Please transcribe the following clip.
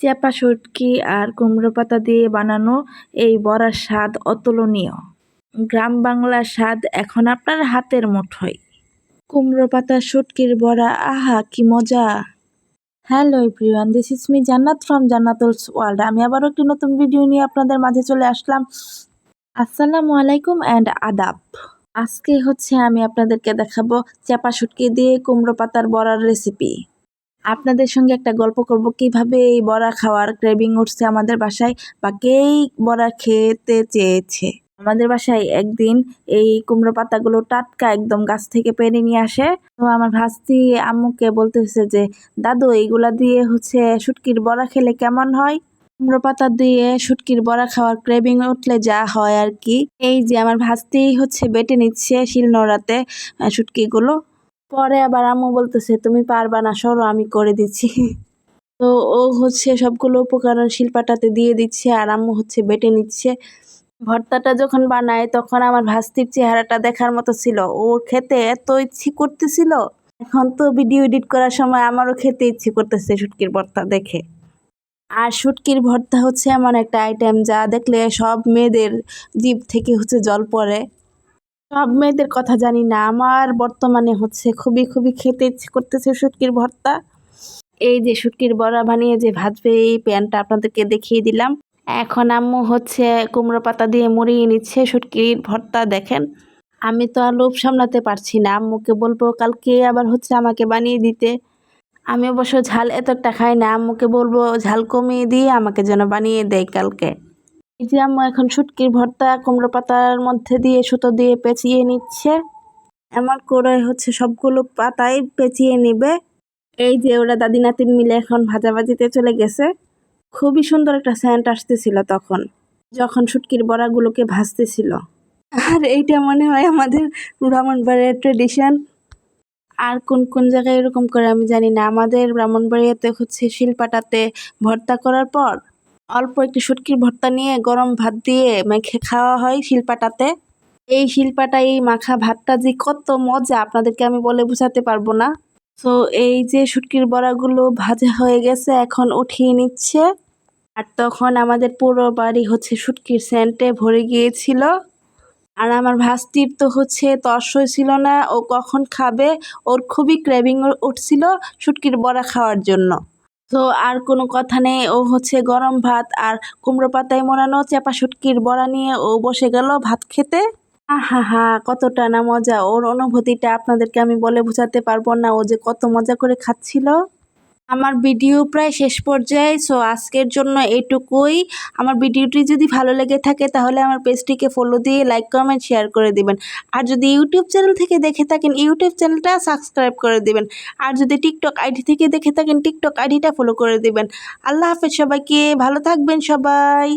চেপা শুটকি আর কুমড়ো পাতা দিয়ে বানানো এই বড়ার স্বাদ অতুলনীয়। গ্রাম বাংলার স্বাদ এখন আপনার হাতের মুঠোয়। কুমড়ো পাতা, শুটকির বড়া, আহা, কি মজা! Hello everyone this is me Jannat from Jannatul's world আমি আবারও একটি নতুন ভিডিও নিয়ে আপনাদের মাঝে চলে আসলাম। আসসালামু আলাইকুম অ্যান্ড আদাব। আজকে হচ্ছে আমি আপনাদেরকে দেখাবো চাপা শুটকি দিয়ে কুমড়ো পাতার বড়ার রেসিপি আপনাদের সঙ্গে একটা গল্প করব, কীভাবে এই বড়া খাওয়ার ক্রেভিং উঠছে আমাদের বাসায় বা কেই বড়া খেতে চেয়েছে। আমাদের বাসায় একদিন এই কুমড়ো পাতাগুলো টাটকা একদম গাছ থেকে পেরে নিয়ে আসে। তো আমার ভাস্তি আম্মুকে বলতেছে যে, দাদু এইগুলা দিয়ে হচ্ছে শুটকির বড়া খেলে কেমন হয়? কুমড়ো পাতা দিয়ে শুটকির বড়া খাওয়ার ক্রেভিং উঠলে যা হয় আর কি। এই যে আমার ভাস্তি হচ্ছে বেটে নিচ্ছে শিলনোড়াতে শুটকিগুলো। পরে আবার আম্মু বলতেছে, তুমি পারবা না, সরো, আমি করে দিচ্ছি। তো ও হচ্ছে সবগুলো উপকরণ শিল্পাটাতে দিয়ে দিচ্ছে আর আম্মু হচ্ছে বেটে নিচ্ছে। ভর্তাটা যখন বানায় তখন আমার ভাস্তির চেহারাটা দেখার মতো ছিল। ও খেতে এত ইচ্ছে করতেছিল। এখন তো ভিডিও এডিট করার সময় আমারও খেতে ইচ্ছে করতেছে শুটকির ভর্তা দেখে। আর শুটকির ভর্তা হচ্ছে এমন একটা আইটেম যা দেখলে সব মেয়েদের জিভ থেকে হচ্ছে জল পড়ে। সব মেয়েদের কথা জানি না। আমার বর্তমানে হচ্ছে খুবই খুবই খেতে ইচ্ছে করতেছে শুটকির ভর্তা। এই যে শুটকির বড়া বানিয়ে যে ভাজবে, এই প্যানটা আপনাদেরকে দেখিয়ে দিলাম। এখন আম্মু হচ্ছে কুমড়ো পাতা দিয়ে মুড়িয়ে নিচ্ছে শুটকির ভর্তা, দেখেন। আমি তো আর লোভ সামলাতে পারছি না। আম্মুকে বলব কালকে আবার হচ্ছে আমাকে বানিয়ে দিতে। আমি অবশ্য ঝাল এতটা খাই না। আম্মুকে বলব ঝাল কমিয়ে দিয়ে আমাকে যেন বানিয়ে দেয় কালকে। এই যে আম্মু এখন শুটকির ভর্তা, কুমড়ো পাতার মধ্যে দিয়ে সুতো দিয়ে পেঁচিয়ে নিচ্ছে। এমন করে হচ্ছে সবগুলো পাতাই পেঁচিয়ে নিবে। এই যে ওরা দাদি নাতিন মিলে এখন ভাজাভাজিতে চলে গেছে। খুবই সুন্দর একটা স্যান্ট আসতেছিল তখন, যখন শুটকির বড়াগুলোকে ভাজতেছিল। আর এইটা মনে হয় আমাদের ব্রাহ্মণবাড়িয়ার ট্রেডিশন আর কোন কোন জায়গায় এরকম করে আমি জানি না। আমাদের ব্রাহ্মণবাড়িয়াতে হচ্ছে শিলপাটাতে ভর্তা করার পর অল্প একটু শুটকির ভর্তা নিয়ে গরম ভাত দিয়ে মেখে খাওয়া হয় শিলপাটাতে। এই শিলপাটা, এই মাখা ভাতটা যে কত মজা, আপনাদেরকে আমি বলে বোঝাতে পারব না। তো এই যে শুটকির বড়াগুলো ভাজা হয়ে গেছে, এখন উঠিয়ে নিচ্ছে। আর তখন আমাদের পুরো বাড়ি হচ্ছে শুটকির সেন্টে ভরে গিয়েছিল। আর আমার ভাস্তির তো হচ্ছে তর্স ছিল না, ও কখন খাবে? ওর খুবই ক্রেভিং উঠছিল শুটকির বড়া খাওয়ার জন্য। তো আর কোনো কথা নেই। ও হচ্ছে গরম ভাত আর কুমড়ো পাতায় মোড়ানো চেপা শুটকির বড়া নিয়ে ও বসে গেল ভাত খেতে। হা হা কতটা না মজা। ওর অনুভূতিটা আপনাদেরকে আমি বলে বোঝাতে পারব না। ও যে কত মজা করে খাচ্ছিল। আমার ভিডিও প্রায় শেষ পর্যায়ে সো আজকের জন্য এটুকুই। আমার ভিডিওটি যদি ভালো লেগে থাকে, তাহলে আমার পেজটিকে ফলো দিয়ে লাইক কমেন্ট শেয়ার করে দিবেন। আর যদি ইউটিউব চ্যানেল থেকে দেখে থাকেন, ইউটিউব চ্যানেলটা সাবস্ক্রাইব করে দিবেন। আর যদি টিকটক আইডি থেকে দেখে থাকেন টিকটক আইডিটা ফলো করে দিবেন। আল্লাহ হাফেজ সবাইকে, ভালো থাকবেন সবাই।